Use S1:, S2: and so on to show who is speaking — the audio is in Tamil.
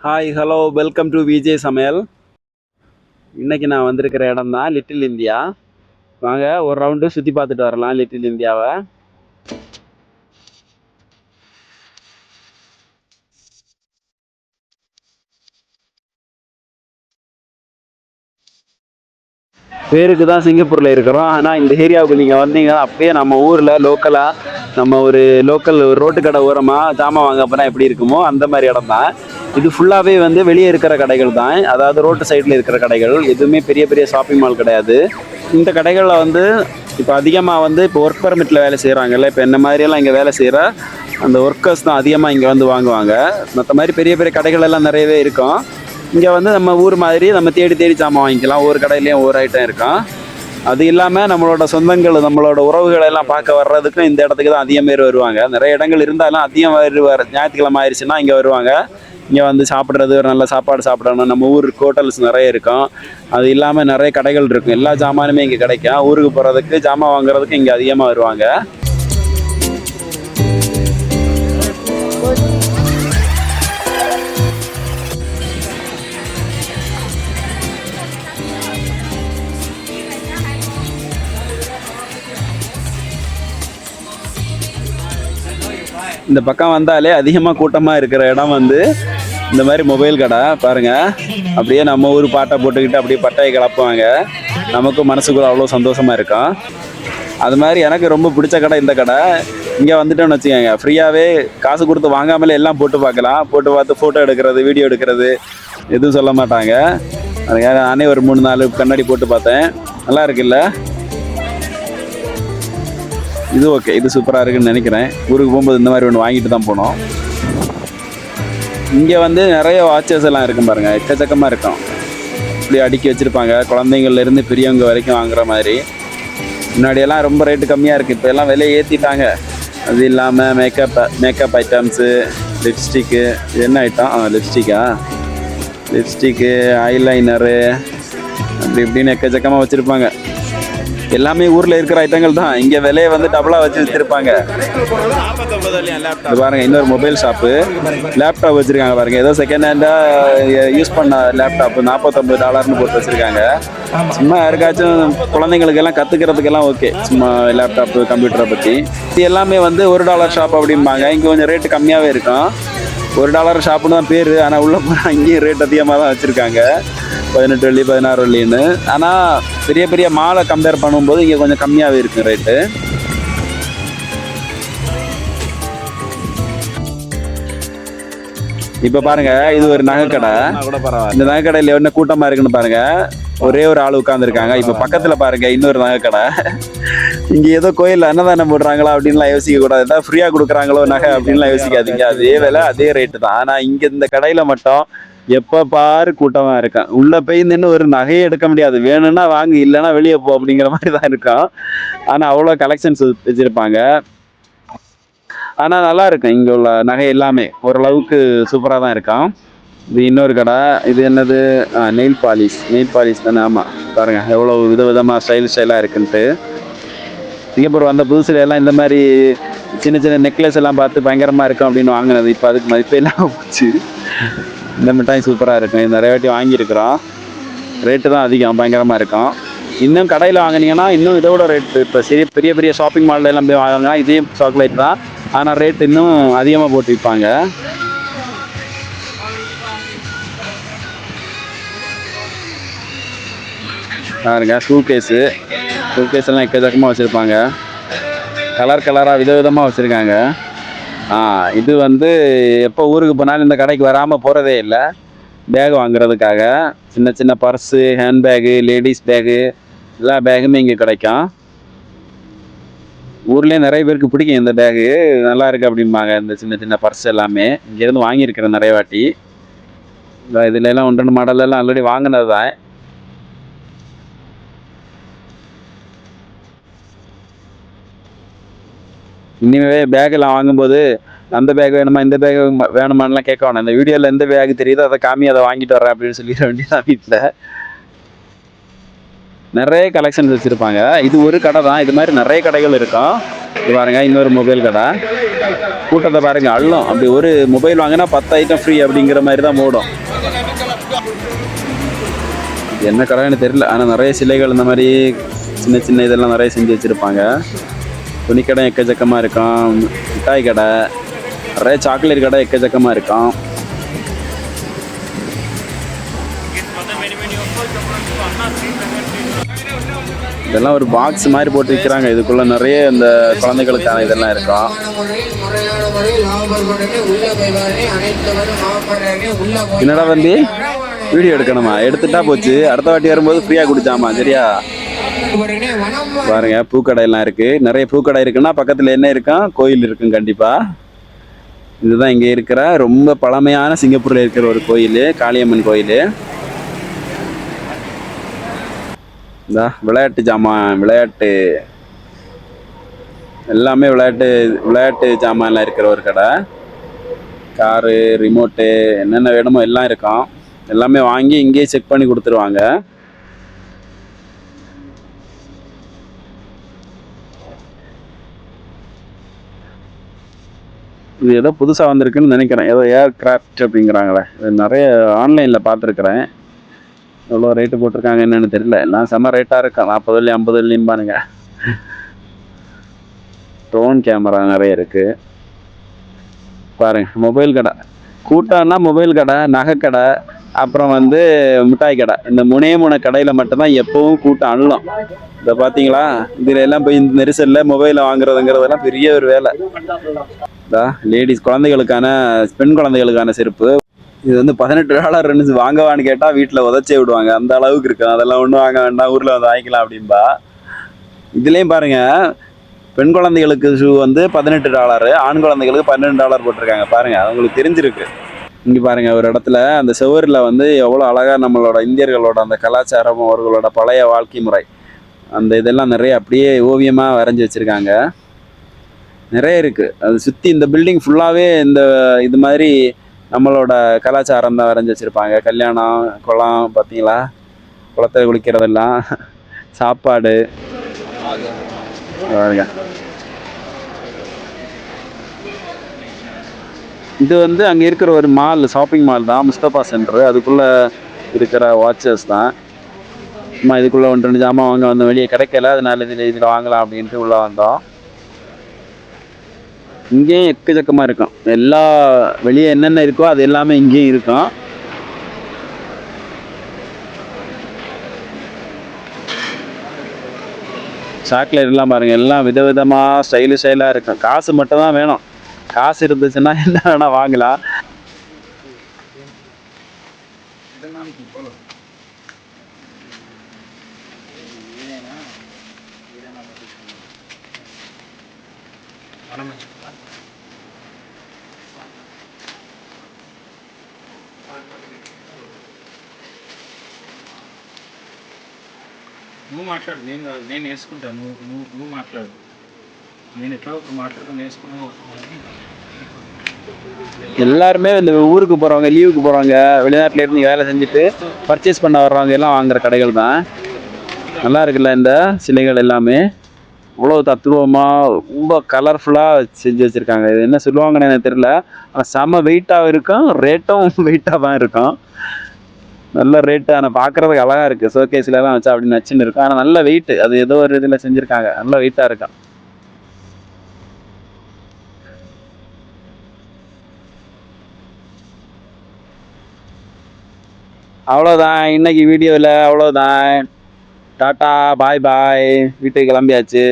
S1: Hi hello welcome to Vijay சமையல் இன்றைக்கி நான் வந்திருக்கிற இடம் தான் லிட்டில் இந்தியா வாங்க ஒரு ரவுண்டு சுற்றி பார்த்துட்டு வரலாம் லிட்டில் இந்தியாவை பேருக்கு தான் சிங்கப்பூரில் இருக்கிறோம். ஆனால் இந்த ஏரியாவுக்கு நீங்கள் வந்தீங்கன்னா அப்படியே நம்ம ஊரில் லோக்கலாக நம்ம ஒரு லோக்கல் ரோட்டு கடை ஓரமாக ஜாமான் வாங்க போனால் எப்படி இருக்குமோ அந்த மாதிரி இடம் தான் இது ஃபுல்லாகவே வந்து வெளியே இருக்கிற கடைகள் தான். அதாவது ரோட்டு சைடில் இருக்கிற கடைகள். எதுவுமே பெரிய பெரிய ஷாப்பிங் மால் கிடையாது. இந்த கடைகளில் வந்து இப்போ அதிகமாக வந்து இப்போ ஒர்க் பர்மிட்டில் வேலை செய்கிறாங்கல்ல இப்போ என்ன மாதிரியெல்லாம் இங்கே வேலை செய்கிற அந்த ஒர்க்கர்ஸ் தான் அதிகமாக இங்கே வந்து வாங்குவாங்க. மற்ற மாதிரி பெரிய பெரிய கடைகள் எல்லாம் நிறையவே இருக்கும். இங்கே வந்து நம்ம ஊர் மாதிரி நம்ம தேடி தேடி சாமான் வாங்கிக்கலாம். ஒவ்வொரு கடையிலையும் ஒவ்வொரு ஐட்டம் இருக்கும் அது இல்லாமல் நம்மளோட சொந்தங்கள் நம்மளோட உறவுகளை எல்லாம் பார்க்க வர்றதுக்கும் இந்த இடத்துக்கு தான் அதிகம் பேர் வருவாங்க. நிறைய இடங்கள் இருந்தாலும் அதிகம் வருவார் ஞாயிற்றுக்கிழமை ஆயிடுச்சுன்னா இங்கே வருவாங்க. இங்கே வந்து சாப்பிட்றது ஒரு நல்ல சாப்பாடு சாப்பிடணும். நம்ம ஊர் ஹோட்டல்ஸ் நிறைய இருக்கும். அது இல்லாமல் நிறைய கடைகள் இருக்கும். எல்லா ஜாமானுமே இங்கே கிடைக்கும். ஊருக்கு போகிறதுக்கு ஜாமான் வாங்குறதுக்கு இங்கே அதிகமாக வருவாங்க. இந்த பக்கம் வந்தாலே அதிகமாக கூட்டமாக இருக்கிற இடம் வந்து இந்த மாதிரி மொபைல் கடை. பாருங்க. அப்படியே நம்ம ஊர் பாட்டை போட்டுக்கிட்டு அப்படியே பட்டையை கிளப்புவாங்க. நமக்கும் மனசுக்குள்ள அவ்வளோ சந்தோஷமாக இருக்கும். அது மாதிரி எனக்கு ரொம்ப பிடிச்ச கடை இந்த கடை. இங்கே வந்துட்டோம்னு வச்சுக்கோங்க. ஃப்ரீயாகவே காசு கொடுத்து வாங்காமலே எல்லாம் போட்டு பார்க்கலாம். போட்டு பார்த்து ஃபோட்டோ எடுக்கிறது வீடியோ எடுக்கிறது எதுவும் சொல்ல மாட்டாங்க. அதுக்காக நானே ஒரு மூணு நாலு கண்ணாடி போட்டு பார்த்தேன். நல்லா இருக்குல்ல? இது ஓகே இது சூப்பராக இருக்குன்னு நினைக்கிறேன். ஊருக்கு போகும்போது இந்த மாதிரி ஒன்று வாங்கிட்டு தான் போனோம். இங்கே வந்து நிறைய வாட்சஸ் எல்லாம் இருக்கும் பாருங்கள் எக்கச்சக்கமாக இருக்கும். இப்படி அடுக்கி வச்சுருப்பாங்க. குழந்தைங்கள்லேருந்து பெரியவங்க வரைக்கும் வாங்குற மாதிரி. முன்னாடியெல்லாம் ரொம்ப ரேட்டு கம்மியாக இருக்குது இப்போ எல்லாம் விலையை ஏற்றிட்டாங்க அது இல்லாமல் மேக்கப் மேக்கப் ஐட்டம்ஸு லிப்ஸ்டிக்கு இது என்ன ஐட்டம் லிப்ஸ்டிக்கா லிப்ஸ்டிக்கு ஐலைனரு அப்படி இப்படின்னு எக்கச்சக்கமாக வச்சுருப்பாங்க. எல்லாமே ஊரில் இருக்கிற ஐட்டங்கள் தான். இங்கே விலையை வந்து டபுளாக வச்சு வச்சுருப்பாங்க இது பாருங்க இன்னொரு மொபைல் ஷாப்பு லேப்டாப் வச்சிருக்காங்க பாருங்க. ஏதோ செகண்ட் ஹேண்டாக யூஸ் பண்ண லேப்டாப் நாற்பத்தொம்பது டாலர்னு போட்டு வச்சிருக்காங்க. சும்மா யாருக்காச்சும் குழந்தைங்களுக்கு எல்லாம் கத்துக்கிறதுக்கெல்லாம் ஓகே சும்மா லேப்டாப் கம்ப்யூட்டரை பற்றி இது எல்லாமே வந்து ஒரு டாலர் ஷாப் அப்படிம்பாங்க. இங்கே கொஞ்சம் ரேட்டு கம்மியாகவே இருக்கும். ஒரு டாலர் ஷாப்புன்னு தான் பேர். ஆனால் உள்ளே போனால் அங்கேயும் ரேட் அதிகமாக தான் வச்சுருக்காங்க. பதினெட்டு வெள்ளி பதினாறு வெள்ளின்னு. ஆனால் பெரிய பெரிய மாலை கம்பேர் பண்ணும்போது இங்கே கொஞ்சம் கம்மியாகவே இருக்கும் ரேட்டு இப்போ பாருங்க இது ஒரு நகைக்கடை. இந்த நகைக்கடையில் என்ன கூட்டமாக இருக்குன்னு பாருங்க. ஒரே ஒரு ஆள் உட்காந்துருக்காங்க இப்போ பக்கத்தில் பாருங்க இன்னொரு நகைக்கடை. இங்க ஏதோ கோயில் அன்னதானம் போடுறாங்களா அப்படின்லாம் யோசிக்க கூடாது ஏதாவது ஃப்ரீயா கொடுக்குறாங்களோ நகை அப்படின்லாம் யோசிக்காதீங்க. அதே விலை அதே ரேட்டு தான். ஆனா இங்க இந்த கடையில மட்டும் எப்ப பாரு கூட்டமா இருக்கும் உள்ள போய் நின்று ஒரு நகையை எடுக்க முடியாது. வேணும்னா வாங்கு இல்லைன்னா வெளியே போ அப்படிங்கிற மாதிரி தான் இருக்கும். ஆனா அவ்வளோ கலெக்ஷன்ஸ் வச்சிருப்பாங்க. ஆனால் நல்லா இருக்கும். இங்கே உள்ள நகை எல்லாமே ஓரளவுக்கு சூப்பராக தான் இருக்கும். இது இன்னொரு கடை. இது என்னது? நெயில் பாலிஷ் நெயில் பாலிஷ் தானே. ஆமாம் பாருங்கள் எவ்வளோ விதவிதமாக ஸ்டைல் ஸ்டைலாக இருக்குன்ட்டு. சிங்கப்பூர் வந்த புதுசுல எல்லாம் இந்த மாதிரி சின்ன சின்ன நெக்லஸ் எல்லாம் பார்த்து பயங்கரமாக இருக்கும் அப்படின்னு வாங்கினது. இப்போ அதுக்கு மதிப்பே இல்லாமல் போச்சு. இந்த மிட்டாய் சூப்பராக இருக்கும். இது நிறைய வாட்டி வாங்கியிருக்கிறோம். ரேட்டு தான் அதிகம். பயங்கரமாக இருக்கும். இன்னும் கடையில் வாங்கினீங்கன்னா இன்னும் இதோட ரேட்டு இப்போ சரி பெரிய பெரிய ஷாப்பிங் மாலில் எல்லாம் போய் வாங்கினா இதே சாக்லேட் தான். ஆனால் ரேட் இன்னும் அதிகமாக போட்டு விற்பாங்க. பாருங்க ஷூ கேஸு ஷூ எல்லாம் எக்கச்சக்கமாக வச்சுருப்பாங்க கலர் கலராக விதவிதமாக வச்சுருக்காங்க. ஆ இது வந்து எப்போ ஊருக்கு போனாலும் இந்த கடைக்கு வராமல் போகிறதே இல்லை. பேக் வாங்குறதுக்காக. சின்ன சின்ன பர்ஸு ஹேண்ட்பேகு லேடிஸ் பேகு எல்லா பேகுமே இங்கே கிடைக்கும். ஊர்லேயே நிறைய பேருக்கு பிடிக்கும் இந்த பேகு நல்லா இருக்குது அப்படிம்பாங்க. இந்த சின்ன சின்ன பர்ஸ் எல்லாமே. இங்கேருந்து வாங்கியிருக்கிறேன் நிறைய வாட்டி. இந்த ஒன்று ரெண்டு மாடலெல்லாம் ஆல்ரெடி வாங்கினது தான் இனிமே பேக்கெல்லாம் வாங்கும்போது அந்த பேக் வேணுமா இந்த பேக் வேணுமான்லாம் கேட்க வேணாம். இந்த வீடியோவில் எந்த பேக் தெரியுதோ அதை காமி அதை வாங்கிட்டு வரேன் அப்படின்னு சொல்லிட வேண்டியதான் வீட்டில் நிறைய கலெக்ஷன்ஸ் வச்சுருப்பாங்க. இது ஒரு கடை தான். இது மாதிரி நிறைய கடைகள் இருக்கும். இது பாருங்கள் இன்னொரு மொபைல் கடை. கூட்டத்தை பாருங்கள் அள்ளும். அப்படி ஒரு மொபைல் வாங்கினா பத்து ஐட்டம் ஃப்ரீ அப்படிங்கிற மாதிரி தான் மூடும் என்ன கடைன்னு தெரியல. ஆனால் நிறைய சிலைகள் இந்த மாதிரி சின்ன சின்ன இதெல்லாம் நிறைய செஞ்சு வச்சுருப்பாங்க. துணிக்கடை எக்கச்சக்கமாக இருக்கும். மிட்டாய் கடை. நிறைய சாக்லேட் கடை எக்கச்சக்கமாக இருக்கும். இதெல்லாம் ஒரு பாக்ஸ் மாதிரி போட்டு விற்கிறாங்க இதுக்குள்ள நிறைய இந்த குழந்தைகளுக்கான இதெல்லாம் இருக்கும். என்னடா வந்து வீடியோ எடுக்கணுமா? எடுத்துட்டா போச்சு. அடுத்த வாட்டி வரும்போது ஃப்ரீயாக குடிச்சாமா? சரியா? பாருங்க பூக்கடையெல்லாம் இருக்கு. நிறைய பூக்கடை இருக்குன்னா பக்கத்துல என்ன இருக்கும் கோயில் இருக்கும் கண்டிப்பா. இதுதான் இங்க இருக்கிற ரொம்ப பழமையான சிங்கப்பூர்ல இருக்கிற ஒரு கோயில் காளியம்மன் கோயில். இந்த விளையாட்டு ஜாமான் விளையாட்டு. எல்லாமே விளையாட்டு விளையாட்டு ஜாமான்லாம் இருக்கிற ஒரு கடை. காரு ரிமோட்டு என்னென்ன வேணுமோ எல்லாம் இருக்கும். எல்லாமே வாங்கி இங்கேயே செக் பண்ணி கொடுத்துருவாங்க. இது ஏதோ புதுசாக வந்திருக்குன்னு நினைக்கிறேன். ஏதோ ஏர் கிராஃப்ட் அப்படிங்கிறாங்களே நிறைய ஆன்லைனில் பார்த்துருக்குறேன். எவ்வளோ ரேட்டு போட்டிருக்காங்க என்னென்னு தெரியல. எல்லாம் செம்ம ரேட்டாக இருக்கும் நாற்பது வெள்ளி ஐம்பது வெள்ளியும் பாருங்க. ட்ரோன் கேமரா நிறைய இருக்குது பாருங்க மொபைல் கடை. கூட்டம்னா மொபைல் கடை நகைக்கடை அப்புறம் வந்து மிட்டாய் கடை. இந்த முனே முனை கடையில் மட்டும்தான் எப்பவும் கூட்டம் அள்ளும். இதை பார்த்தீங்களா? இதில் எல்லாம் போய் இந்த நெரிசலில் மொபைலை வாங்குறதுங்கிறதெல்லாம் பெரிய ஒரு வேலை. லேடிஸ் குழந்தைகளுக்கான பெண் குழந்தைகளுக்கான செருப்பு. இது வந்து பதினெட்டு டாலர் ரெண்டு வாங்கவான்னு கேட்டால் வீட்டில் உதச்சே விடுவாங்க. அந்த அளவுக்கு இருக்கும். அதெல்லாம் ஒன்றும் வாங்க வேண்டாம். ஊரில் வந்து வாங்கிக்கலாம் அப்படின்பா இதுலேயும் பாருங்கள் பெண் குழந்தைகளுக்கு ஷூ வந்து பதினெட்டு டாலரு ஆண் குழந்தைகளுக்கு பன்னெண்டு டாலர் போட்டிருக்காங்க. பாருங்கள் அவங்களுக்கு தெரிஞ்சிருக்கு. இங்கே பாருங்கள் ஒரு இடத்துல அந்த சுவரில் வந்து எவ்வளோ அழகாக நம்மளோட இந்தியர்களோட அந்த கலாச்சாரம் அவர்களோட பழைய வாழ்க்கை முறை. அந்த இதெல்லாம் நிறைய அப்படியே ஓவியமாக வரைஞ்சி வச்சுருக்காங்க. நிறைய இருக்குது அது சுற்றி இந்த பில்டிங் ஃபுல்லாகவே இந்த இது மாதிரி நம்மளோட கலாச்சாரம் தான் வரைஞ்சி வச்சுருப்பாங்க. கல்யாணம் குளம் பார்த்தீங்களா குளத்துல குளிக்கிறதெல்லாம். சாப்பாடு. இது வந்து அங்கே இருக்கிற ஒரு மால் ஷாப்பிங் மால் தான். முஸ்தபா சென்டர் அதுக்குள்ளே இருக்கிற வாட்சஸ் தான். சும்மா இதுக்குள்ளே ஒன்று ரெண்டு ஜாமான் வாங்க வந்தோம். வெளியே கிடைக்கல. அதனால இதில் இதில் வாங்கலாம் அப்படின்ட்டு உள்ளே வந்தோம். இங்கேயும் எக்கச்சக்கமாக இருக்கும் எல்லா வெளியே என்னென்ன இருக்கோ அது எல்லாமே இங்கேயும் இருக்கும் சாக்லேட் எல்லாம் எல்லாம் விதவிதமாக ஸ்டைலு ஸ்டைலாக இருக்கும் காசு மட்டும் தான் வேணும். காசு இருந்துச்சுன்னா என்ன வேணால் வாங்கலாம்.
S2: నువ్వు మాట్లాడు నేను కాదు నేను వేసుకుంటాను నువ్వు నువ్వు నువ్వు మాట్లాడు నేను ఎట్లా ఒక మాట్లాడుకుని వేసుకున్నావు
S1: எல்லாருமே இந்த ஊருக்கு போகிறவங்க லீவுக்கு போகிறவங்க வெளிநாட்டுல இருந்து வேலை செஞ்சுட்டு பர்ச்சேஸ் பண்ண வர்றவங்க எல்லாம் வாங்குற கடைகள் தான் நல்லா இருக்குல்ல இந்த சிலைகள் எல்லாமே இவ்வளோ தத்துவமாக ரொம்ப கலர்ஃபுல்லாக செஞ்சு வச்சுருக்காங்க இது என்ன சொல்லுவாங்கன்னு எனக்கு தெரியல ஆனால் செம்ம வெயிட்டாக இருக்கும் ரேட்டும் வெயிட்டாக தான் இருக்கும் நல்ல ரேட்டு ஆனால் பார்க்குறதுக்கு அழகாக இருக்குது ஷோகேஸ்லலாம் வச்சா அப்படின்னு நச்சுன்னு இருக்கும். ஆனால் நல்ல வெயிட்டு அது ஏதோ ஒரு இதில் செஞ்சுருக்காங்க. நல்ல வெயிட்டாக இருக்கும். அவ்வளோதான் இன்னைக்கு வீடியோவில் அவ்வளோதான் டாட்டா பாய் பாய் வீட்டுக்கு கிளம்பியாச்சு.